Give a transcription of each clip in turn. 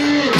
Yeah.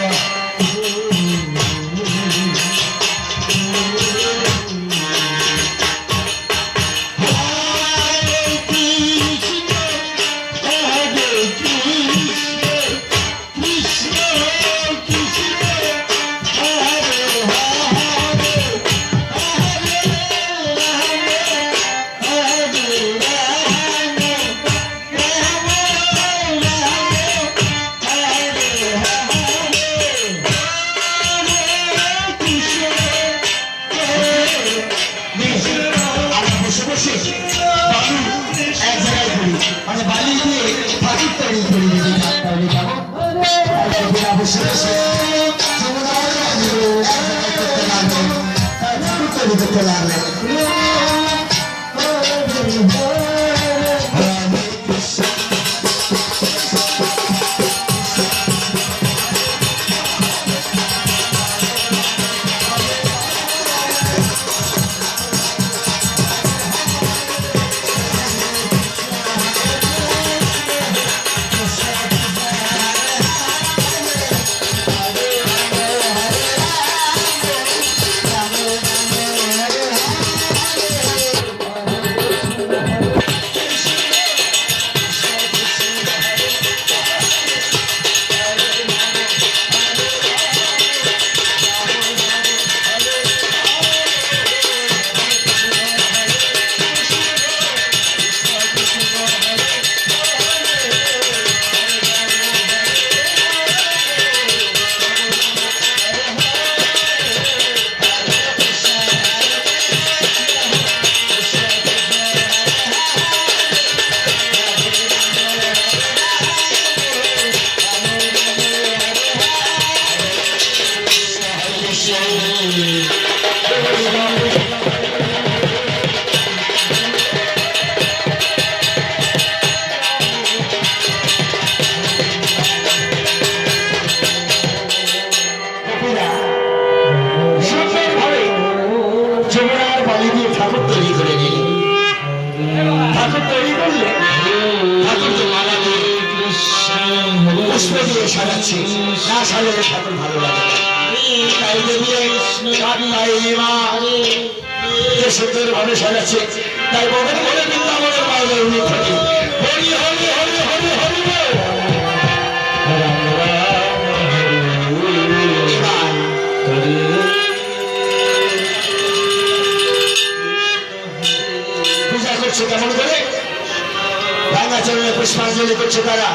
মানে বালি দিয়ে ঠাকুর তৈরি করি যদি তৈরি জায়গায় করতে লাগবে করতে লাগবে ঠাকুর তৈরি করে নিলেন ঠাকুর তৈরি করলে ঠাকুরকে মালা দিয়ে পুষ্প দিয়ে সাজাচ্ছে না সাজালে ঠাকুর ভালো লাগে সুন্দর ভাবে সাজাচ্ছে তাই বদল বলে বৃন্দাবনের বাইরে উনি হরি হরি হরি হরি করছে কেমন করে? রাঙাচরণে পুষ্পাঞ্জলি করছে তারা।